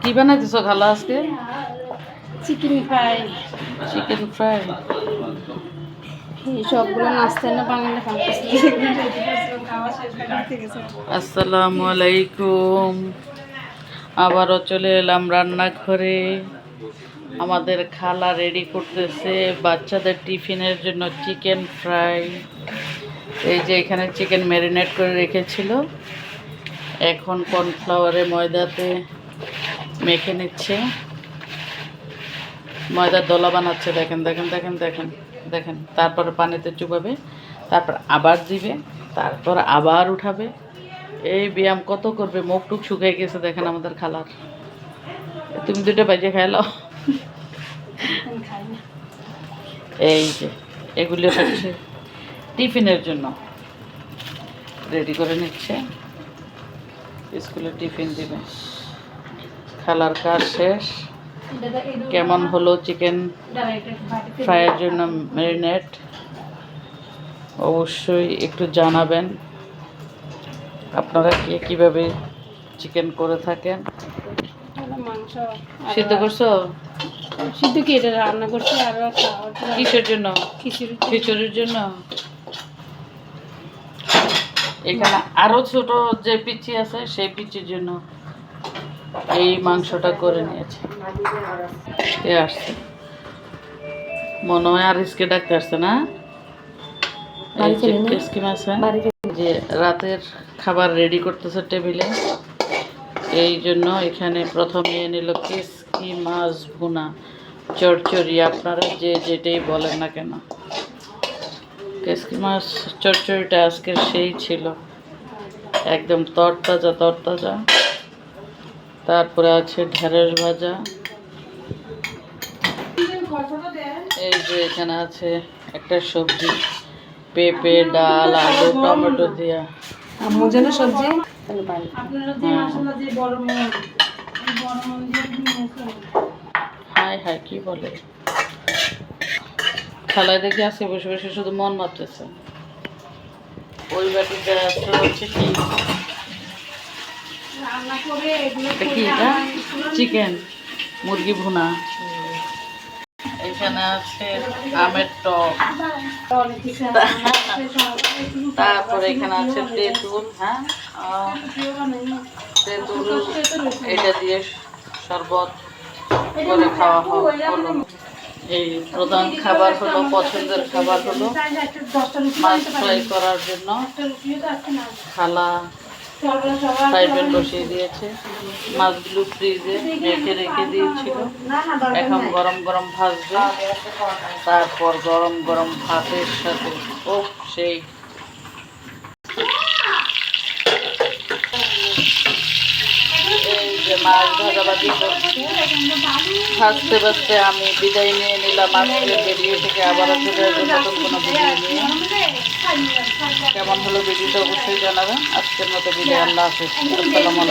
কি বানাইতেছো খালা আজকে? চিকেন ফ্রাই চিকেন ফ্রাই সবগুলো নাস্তা না বাঙালি আসসালামু আলাইকুম। আবারও চলে এলাম রান্নাঘরে। আমাদের খালা রেডি করতেছে বাচ্চাদের টিফিনের জন্য চিকেন ফ্রাই। এই যে এখানে চিকেন ম্যারিনেট করে রেখেছিল। এখন কর্নফ্লাওয়ারে ময়দাতে মেখে নিচ্ছে। ময়দার দলা বানাচ্ছে, দেখেন দেখেন দেখেন দেখেন দেখেন। তারপরে পানিতে চুবাবে, তারপর আবার দিবে, তারপর আবার উঠাবে। এই ব্যায়াম কত করবে? মুখ টুক শুকিয়ে গেছে, দেখেন আমাদের খালার। তুমি দুটো বাজে খাইলো এই যে, এগুলো হচ্ছে টিফিনের জন্য। রেডি করে নিচ্ছে। স্কুলে টিফিন দিবে। খালার কাজ শেষ। কেমন হলো চিকেন ফ্রাইয়ের জন্য ম্যারিনেট? অবশ্যই একটু জানাবেন। আপনারা কে কীভাবে চিকেন করে থাকেন? মাংস সিদ্ধ করছ? সিদ্ধ কি এটা রান্না করছি? আর কিসের জন্য? খিচুড়ির জন্য? এখানে আরও ছোট যে পিচি আছে সেই পিচির জন্য এই মাংসটা করে নিয়েছে। কে আসছে। মনে হয় আর ইসকে ডাকতে আসছে না? যে আছে যে রাতের খাবার রেডি করতেছে টেবিলে এই জন্য এখানে প্রথম নিয়ে নিল কিসকি মাছ ভুনা। চড়চড়ি আপনারা যে যেটাই বলেন না কেন। কেসকি মাছ চচ্চড়িটা আজকের সেই ছিল। একদম তরতাজা তরতাজা। তারপরে আছে ঢেঁড়স ভাজা। এই যে এখানে আছে একটা সবজি পেঁপে ডাল আলু টমেটো দিয়া। যেন সবজি? আপনারা যে হ্যাঁ। হাই হাই কি বলে? খালায় দেখে আসে বসে বসে শুধু মন মারতেছে ওই বাটিতে হচ্ছে কি? কি এটা? চিকেন মুরগি ভুনা। এখানে আছে আমের টক। তারপরে এখানে আছে তেঁতুল হ্যাঁ? তেঁতুল, এটা দিয়ে শরবত করে খাওয়া হ- হলো এই প্রধান খাবার হলো, পছন্দের খাবার হলো মাছ ফ্রাই করার জন্য। খালা ফ্রাই বসিয়ে দিয়েছে। মাছগুলো ফ্রিজে রেখে রেখে দিয়েছিল। এখন গরম গরম ভাজবে। তারপর গরম গরম ভাতের সাথে ও সেই। এই যে মাছ ভাজাভাজি করছি। ভাজতে বাসতে আমি বিদায় নিয়ে নিলাম। আজকে বেরিয়ে থেকে আবার আসব নতুন কোনো ভিডিও নিয়ে। কেমন হলো ভিডিওটা অবশ্যই জানাবেন। আজকের মতো বিদায়, আল্লাহ হাফিজ। আসসালামু